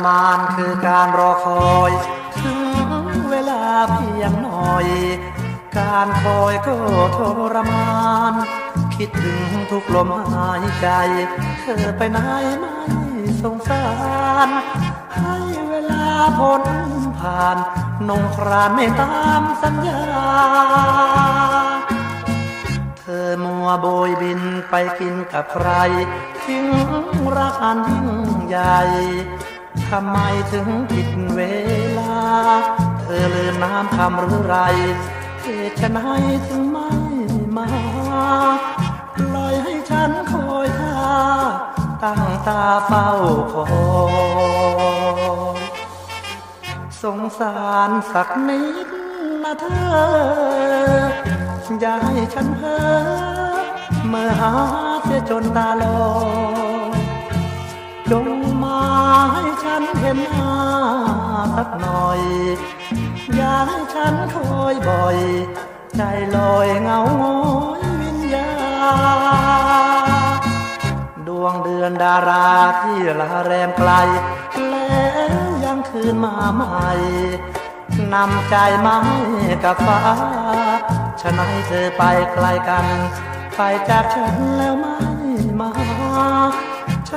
รมานคือการรอคอยถึงเวลาเพียงหน่อย การคอยก็ทรมาน คิดถึงทุกลมหายใจ เธอไปไหนไม่สงสาร ให้เวลาพ้นผ่าน นงครานไม่ตามสัญญา เธอมัวโบยบินไปกินกับใครทิ้งรักอันยิ่งใหญ่ ทำไมถึงผิดเวลา เธอลืมน้ำคำหรือไรเหตุไฉนถึงไม่มาปล่อยให้ฉันคอยท่าตั้งตาเฝ้าคอยสงสารสักนิดนะเธอ อย่าให้ฉันเพ้อเมื่อหาเสียจนตาลอย จงมาให้ฉันเห็นหน้าสักหน่อย อย่าให้ฉันคอยบ่อย ใจลอยเงาโงยวิญญาดวงเดือนดาราที่ลาแรมไกล แล้วยังคืนมาใหม่นำใจมาให้กับฟ้าฉะนั้เธอไปไกลกัน ไปจากฉันแล้วไม่มา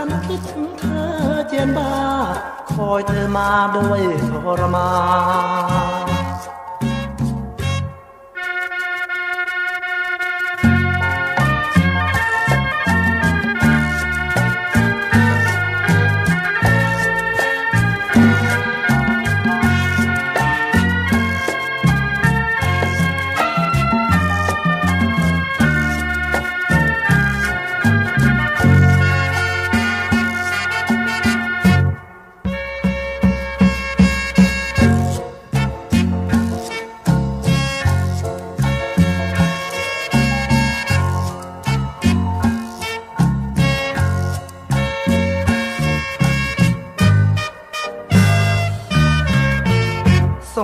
ฉันคิดถึงเธอเจียนบ้า คอยเธอมาด้วยทรมาน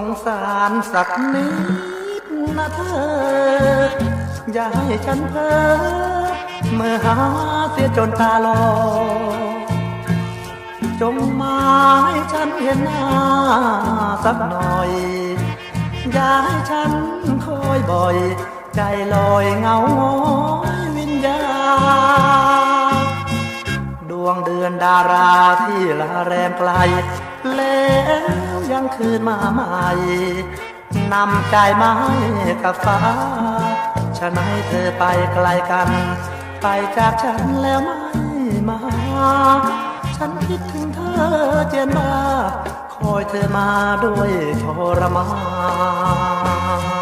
งสารสักนิดนะเธอ อย่าให้ฉันเพ้อเมื่อหาเสียจนตาลอจงมาให้ฉันเห็นหน้าสักหน่อย อย่าให้ฉันคอยบ่อย ใจลอยเงาโงอยวิญญาดวงเดือนดาราที่ลาแรมไกลแล้ว ยังคืนมาใหม่ นำใจมาให้กับฟ้าฉันให้เธอไปไกลกัน ไปจากฉันแล้วไม่มา ฉันคิดถึงเธอเจนบ้าคอยเธอมาด้วยทรมาน